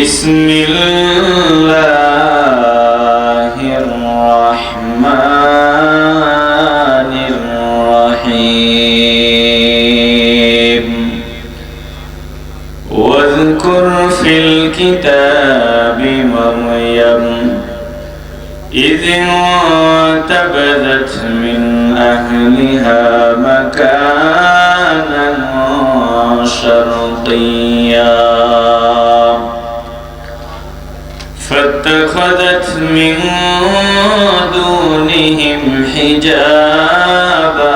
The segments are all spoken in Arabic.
بسم الله الرحمن الرحيم. واذكر في الكتاب مريم إذ انتبذت من أهلها من دونهم حجابا.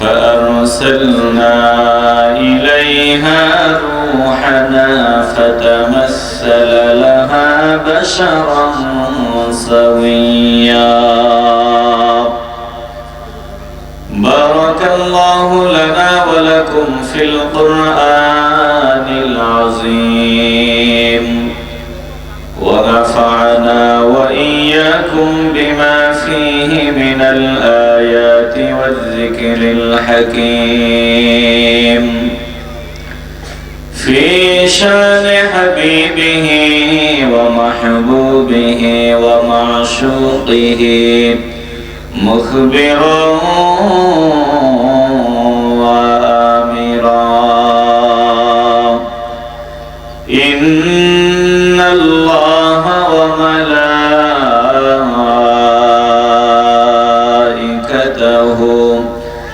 فأرسلنا إليها روحنا فتمثل لها بشرا سويا. بارك الله لنا ولكم في القرآن. والذكر الحكيم. في شان حبيبه ومحبوبه ومعشوقه مخبرا وآمرا. إن الله وملائكته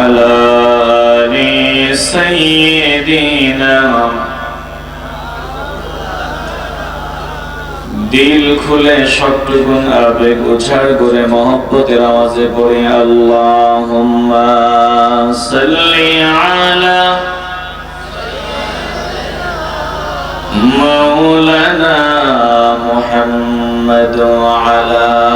وعلى آل سيدنا দিল খুলে সবটুকুন আবেগ উছাড় করে মহব্বতের আওয়াজে পড়ি আল্লাহুম্মা সাল্লি আলা مولانا محمد وعلى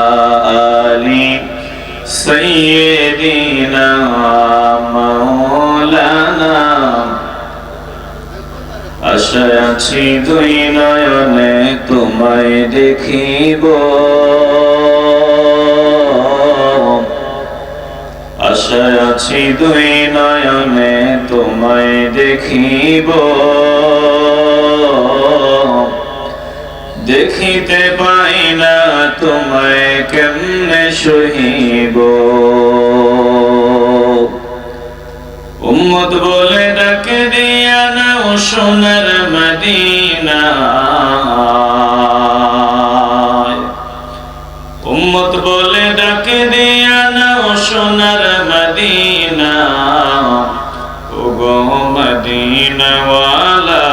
আছি দুই নয়নে, তোমায় দেখিব। আশায় আছি দুই নয়নে, তোমায় দেখিব। দেখিতে পাই না তোমায় কেমনে সহিব। সোনার মদিনা। বলে ডাকে দিয়া নাও সোনার মদিনা। ওগো মদিনাওয়ালা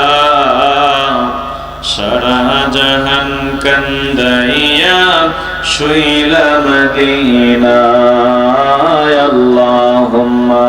সারা কান্দাইয়া মদিনা আল্লাহুম্মা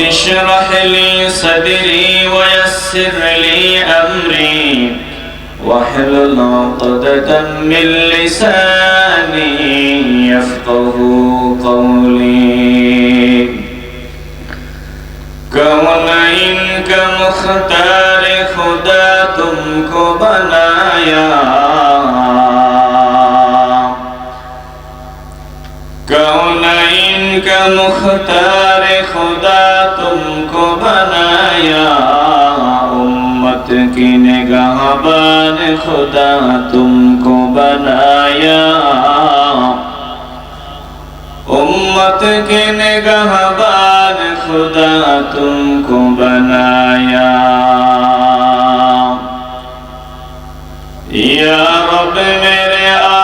رب اشرح لي صدري ويسر لي أمري واحلل عقدة من لساني يفقه قولي. كونين كمختار خداكم كبنايا كون کا مختار خدا تم کو بنایا امت کی نگاہ بان خدا تم کو بنایا امت کی نگاہ بان خدا تم کو بنایا یا رب میرے آ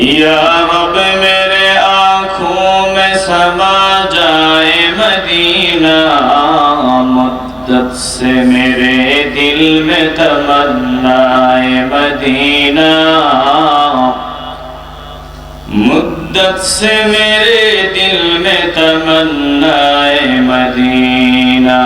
یا رب میرے آنکھوں میں سما جائے مدینہ مدت سے میرے دل میں تمنا مدینہ مدت سے میرے دل میں تمنا مدینہ